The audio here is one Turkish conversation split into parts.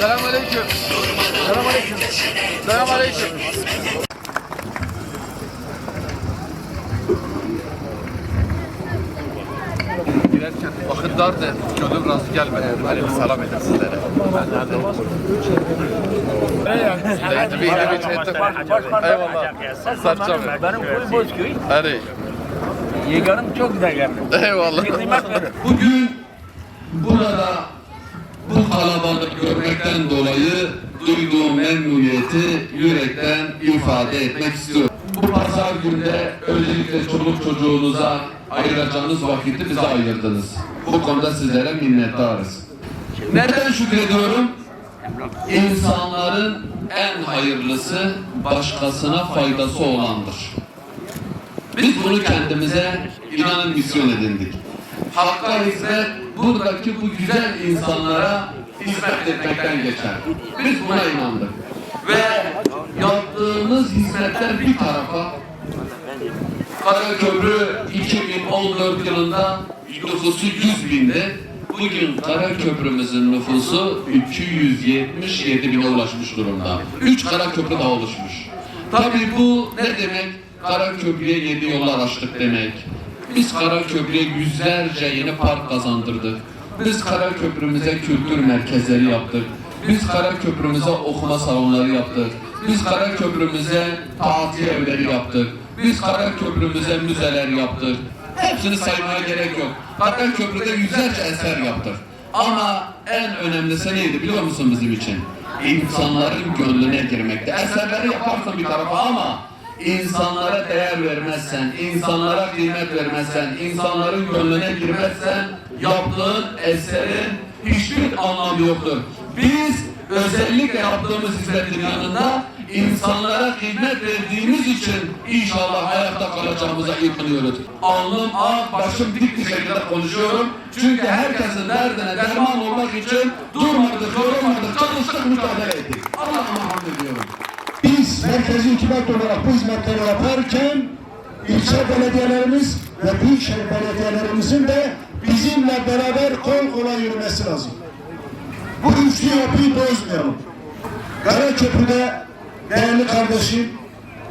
Selamünaleyküm. Selamünaleyküm. Selamünaleyküm. Girerken vakit dardı. Gönlüm razı gelmedi. Hani bir selam edin sizlere. Neydi bir yine bir. Eyvallah. Sarçam. Benim köy Bozköy. Hadi. Yeganım çok güzel geldi. Eyvallah. Bugün burada bu kalabalık görmekten dolayı duyduğum memnuniyeti yürekten ifade etmek istiyorum. Bu pazar günde özellikle çoluk çocuğunuza ayıracağınız vakiti bize ayırdınız. Bu konuda sizlere minnettarız. Neden şükrediyorum? İnsanların en hayırlısı başkasına faydası olandır. Biz bunu kendimize inanın misyon edindik. Hakka hizmet buradaki bu güzel insanlara hizmet etmekten geçer. Biz buna inandık. Ve yaptığımız hizmetler bir tarafa Karaköprü 2014 yılında nüfusu 100 bindi. Bugün Karaköprümüzün nüfusu 277 bine ulaşmış durumda. 3 Karaköprü daha oluşmuş. Tabii bu ne demek? Karaköprü'ye yedi yollar açtık demek. Biz Karaköprü'ye yüzlerce yeni park kazandırdık. Biz Karaköprümüze kültür merkezleri yaptık. Biz Karaköprümüze okuma salonları yaptık. Biz Karaköprümüze tatil evleri yaptık. Biz Karaköprümüze müzeler yaptık. Hepsini saymaya gerek yok. Karaköprü'de yüzlerce eser yaptık. Ama en önemlisi neydi biliyor musun bizim için? İnsanların gönlüne girmekte. Eserleri yaparsın bir tarafa ama insanlara değer vermezsen, insanlara kıymet vermezsen, insanların gönlüne girmezsen yaptığın eserin hiçbir anlamı yoktur. Biz özellikle yaptığımız hizmetin yanında insanlara kıymet verdiğimiz için inşallah hayatta kalacağımıza inanıyoruz. Alnım ağ, başım dik bir şekilde konuşuyorum. Çünkü herkesin derdine derman olmak için durmadık, yorulmadık, çalıştık, mücadele ettik. Allah'a hamd ediyorum. Merkezi hükümet olarak bu hizmetleri yaparken ilçe belediyelerimiz ve büyükşehir belediyelerimizin de bizimle beraber kol kola yürümesi lazım. Bu üçlü yapıyı bozmayalım. Karaköprü'de değerli kardeşim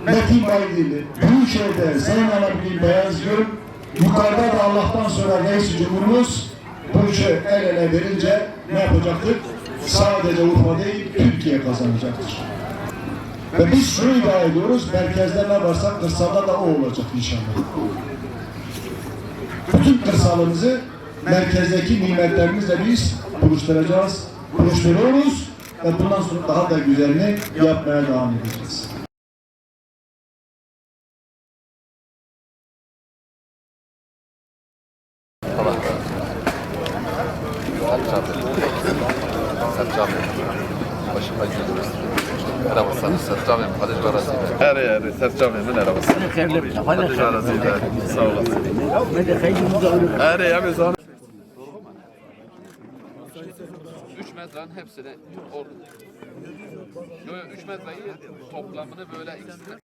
Metin Baydili, Büyükşehir'de Sayın Alabdin Beyazgül, yukarıda da Allah'tan sonra Reis Cumhurumuz bu işi el ele verince ne yapacaktır? Sadece Urfa değil, Türkiye kazanacaktır. Ve biz şunu iddia ediyoruz, merkezde ne varsa kırsalda da o olacak inşallah. Bütün kırsalımızı merkezdeki nimetlerimizle biz buluşturacağız, buluşturuyoruz ve bundan sonra daha da güzelini yapmaya devam edeceğiz. Sercan Başıma gidiyoruz. Merhaba sana Sercan Bey. Hadi Garasi'yle. Her yeri Sercan Bey'in arabası. Hadi Garasi'yle. Sağ olasın. Her yeri sağ 3 metrenin hepsini orada. Yok yok 3 metreyi toplamını böyle ikisini